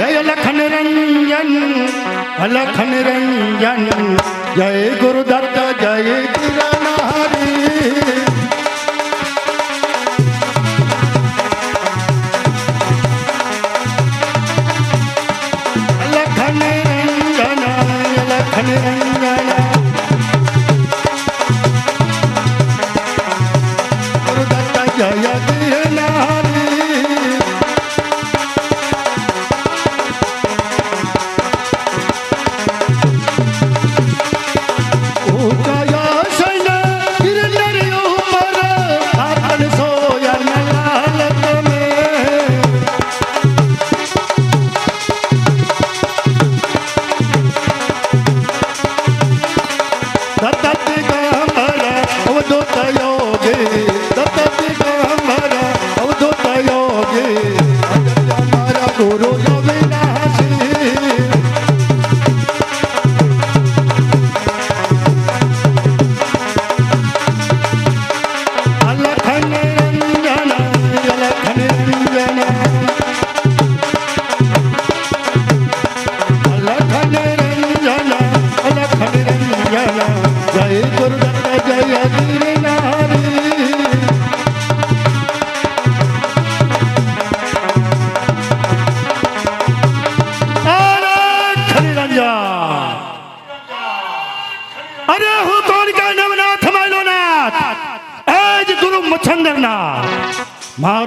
જય લખન રંજન લખન રંજન જય ગુરુદત્ત જય કિરણ હરી લખન રંજન લખન રંજન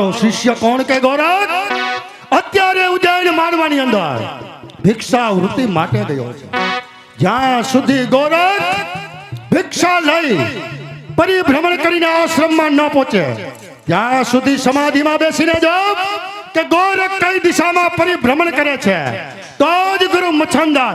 મારો શિષ્ય કોણ કે ગોરખ? અત્યારે ઉજ્જૈન મારવાની અંદર ભિક્ષા વૃત્તિ માટે ગયો છે. જ્યાં સુધી ગોરખ ભિક્ષા લઈ પરિભ્રમણ કરીને આશ્રમમાં ન પહોંચે, ત્યાં સુધી સમાધિમાં બેસીને જાવ કે ગોરખ કઈ દિશામાં પરિભ્રમણ કરે છે, તો જ ગુરુ મચ્છંદર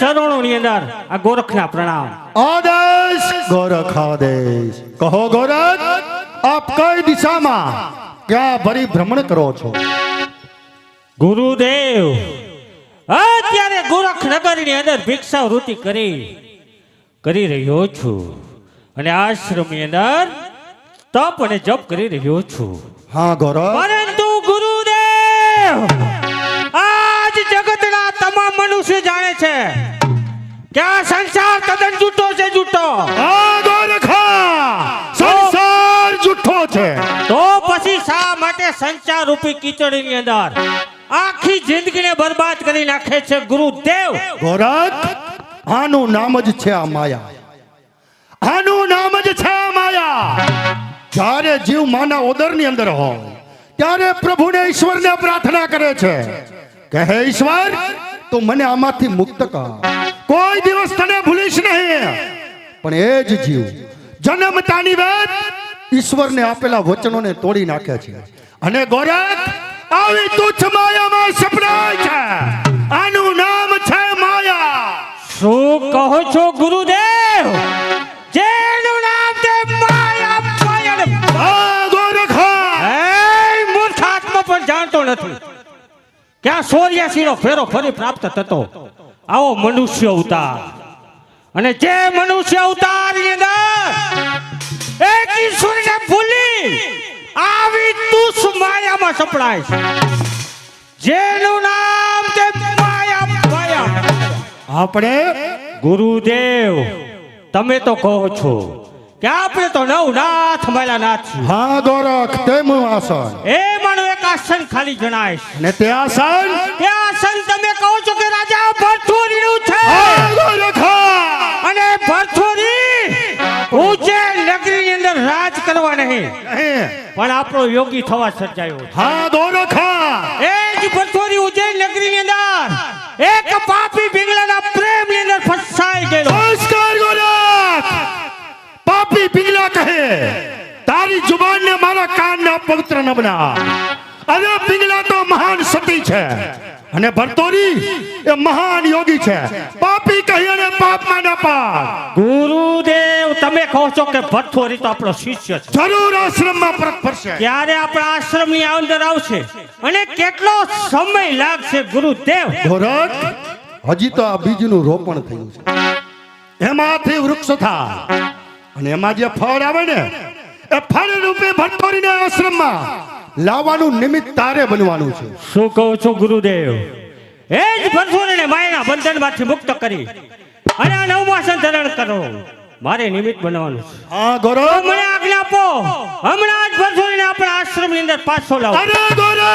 ચરણોની અંદર આ ગોરખના પ્રણામ આદેશ ગોરખ આદેશ કહો ગોરખ આપ કઈ દિશામાં? ક્યાં પરિભ્રમણ કરો છો. ગુરુદેવ અત્યારે ગોરખનગરની અંદર ભિક્ષા વૃત્તિ કરી કરી રહ્યો છું. અને આશ્રમની અંદર તપ અને જપ કરી રહ્યો છું. હા ગોરખ પરંતુ ગુરુદેવ આજ જગતના તમામ મનુષ્ય જાણે છે કે આ સંસાર તદ્દન જૂઠો છે જૂઠો આ માટે સંચાર રૂપી કીચડીની અંદર આખી જિંદગીને બરબાદ કરી નાખે છે ગુરુદેવ. ગોરખ, આનું નામ જ છે આ માયા. આનું નામ જ છે આ માયા. જ્યારે જીવ માના ઓદરની અંદર હોય, ત્યારે પ્રભુને ઈશ્વરને પ્રાર્થના કરે છે. કે ઈશ્વર, તું મને આમાંથી મુક્ત કર. કોઈ દિવસ તને ભૂલીશ નહીં. પણ એ જ જીવ જન્મતાની વેદ ઈશ્વરને આપેલા વચનોને તોડી નાખે છે. અને ગોરખ આવી તુચ્છ માયામાં સપડાય છે. આનું નામ છે માયા. શું કહો છો ગુરુદેવ? જેનું નામ છે માયા માયા આ ગોરખા એ મૂર્ખાત્મા પણ જાણતો નથી. ક્યાં સોર્યાસીનો ફેરો ફરી પ્રાપ્ત થતો. આવો મનુષ્ય અવતાર. અને જે મનુષ્ય અવતારની અંદર એક ભૂલી આવી તુસ માયામાં સપડાય છે. જેનું નામ તે માયા માયા. આપણે ગુરુદેવ તમે તો કહો છો કે આપણે તો નવ નાથ માલા નાથ હા ગોરખ તેમ આસન. એ માનું એક આસન ખાલી જણાય ને તે આસન? તે આસન તમે કહો છો કે રાજા ભરથોરીનું છે. ગોરખા. અને ભરથોરી ઉજ્જૈન નગરીની અંદર રાજ કરવા નહીં. પણ આપણો યોગી થવા સર્જાયો. હા ગોરખા એ જ ભરથોરી ઉજ્જૈન નગરીની અંદર. એક પાપી બિંગલાના પ્રેમની અંદર ફસાઈ ગયેલો. નમસ્કાર ગોરખ પાપી પિંગલા કહે તારી જુબાનને મારા કાનના પવિત્ર ન બના અરે પિંગલા તો મહાન સતી છે. અને ભરતોરી એ મહાન યોગી છે. પાપી કહી અને પાપમાં ના પાડ ગુરુદેવ તમે કહો છો કે ભથ્થોરી તો આપણો શિષ્ય છે. જરૂર આશ્રમમાં પરત ફરશે. ત્યારે આપણા આશ્રમની અંદર આવશે? અને કેટલો સમય લાગશે ગુરુદેવ? ધોરક હજી તો આ બીજનું રોપણ થયું છે. એમાંથી વૃક્ષ થાય. અને એમાં જે ફળ આવે ને એ ફળ રૂપે ભઠ્ઠોરીને આશ્રમમાં લાવવાનું નિમિત્ત તારે બનવાનું છે. શું કહું છું ગુરુદેવ? એ જ ભઠ્ઠોરીને માયાના બંધનમાંથી મુક્ત કરી. અને આ ધારણ કરો. મારે નિમિત્ત બનવાનું છે. હા ગોરો. મને આજ્ઞા આપો. હમણાં જ ભરજોઈને આપણા આશ્રમની અંદર પાછો લાવો. અરે ગોરો.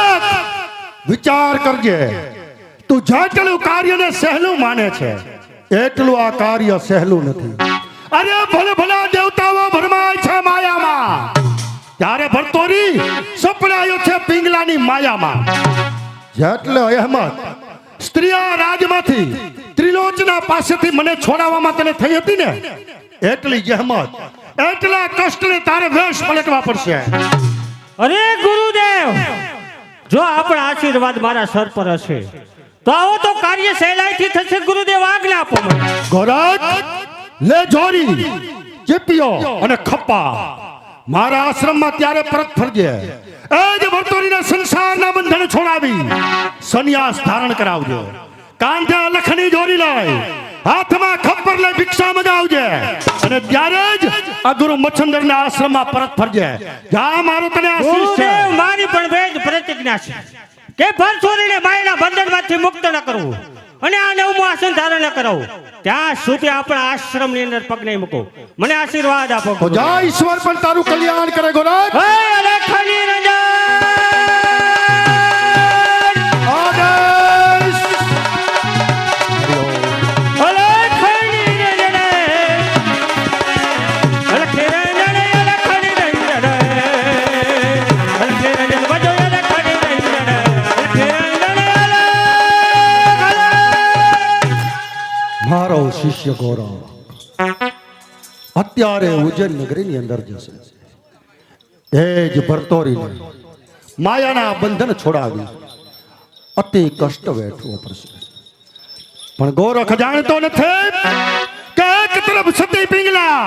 વિચાર કરજે. તું જેટલું કાર્યને સહેલું માને છે એટલું આ કાર્ય સહેલું નથી. અરે ભલે ભલા દેવતાઓ ભરમાય છે માયામાં. ત્યારે ભરતોરી સપડાયો છે પિંગલાની માયામાં. જેટલે અહેમત સ્ત્રીયા રાજમાંથી ત્રિલોચના પાસેથી મને છોડાવવામાં તને થઈ હતી ને? એટલી જહેમત. એટલા કષ્ટને તારે વેશ પલટવા પડશે. અરે ગુરુદેવ જો આપણા આશીર્વાદ મારા સર પર હશે તો આવો તો કાર્ય સહેલાઈથી થશે ગુરુદેવ આગળ આપો ગોરખ લે જોરી ચીપિયો અને ખપ્પા. મારા આશ્રમમાં ત્યારે પરત ફરજે. એ જ વર્તોરીને સંસારના બંધન છોડાવી. સંન્યાસ ધારણ કરાવજો. કાંધે લખની જોરી લઈ. હાથમાં ખપ્પર લઈ ભિક્ષા મગાવજે. અને ત્યારે જ આ ગુરુ મચ્છંદરના આશ્રમમાં પરત ફરજે. જા મારો તને આશીષ છે. મારી પણ વેદ પ્રતિજ્ઞા છે કે ભર છોરીને માયના બંધનમાંથી મુક્ત ન કરવું અને આ નવમું આસન ધારણ ન કરાવું ત્યાં સુધી આપણા આશ્રમની અંદર પગ નહીં મૂકો. મને આશીર્વાદ આપો જય ઈશ્વર પણ તારું કલ્યાણ કરે ગોરખ શિષ્ય ગૌરવ અત્યારે ઉજ્જૈન નગરીની અંદર જશે એ જ ભરતોરીને માયાના બંધન છોડાવી અતિ કષ્ટ વેઠવો પડશે. પણ ગોરખ જાણતો નથી કે એક તરફ સતી પિંગલા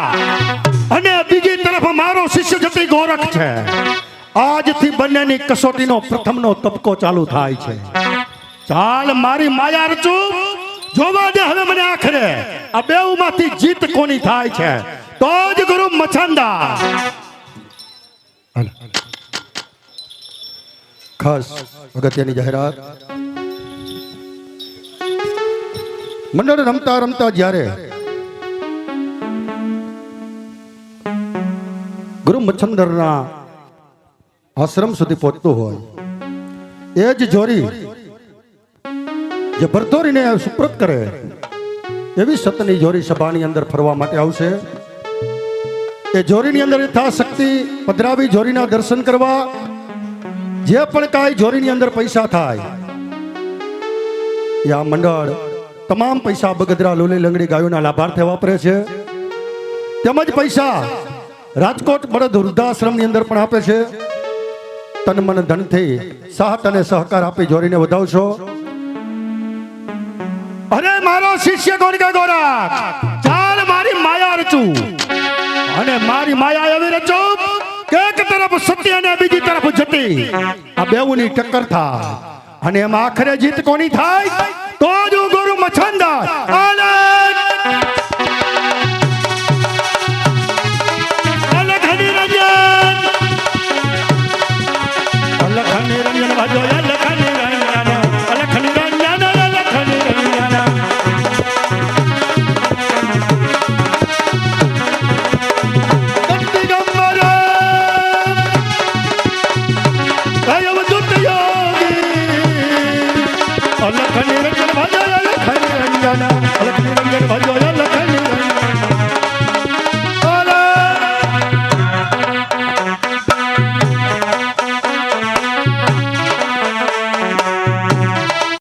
અને બીજી તરફ મારો શિષ્ય જતી ગોરખ છે. આજથી બંનેની કસોટીનો પ્રથમનો તબકો ચાલુ થાય છે. ચાલ મારી માયા રચું. જોવા દે હવે મને આખરે. આ બેઉમાંથી જીત કોની થાય છે? તો જ ગુરુ મછંદા. ખાસ અગત્યની જાહેરાત. મંડળ રમતા રમતા જ્યારે ગુરુ મચ્છંદરના આશ્રમ સુધી પહોંચતું હોય, એ જ જોરી જે ભરતોરીને સુપ્રત કરે, એવી સતની જોરી સભાની અંદર ફરવા માટે આવશે. એ જોરીની અંદર યથાશક્તિ પધરાવી જોરીના દર્શન કરવા. જે પણ કાંઈ જોરીની અંદર પૈસા થાય, એ આ મંડળ તમામ પૈસા બગદરા લોલી લંગડી ગાયોના લાભાર્થે વાપરે છે. તેમજ પૈસા રાજકોટ બળદ વૃદ્ધાશ્રમની અંદર પણ આપે છે. તન મન ધનથી સાહત અને સહકાર આપી જોરીને વધાવશો. અરે મારો શિષ્ય કોણ ગોરા ચાલ મારી માયા રચું અને મારી માયા એવી રચું એક તરફ સત્ય અને બીજી તરફ જતી. આ બેઉની ટક્કર થાય. અને એમાં આખરે જીત કોની થાય? તો જ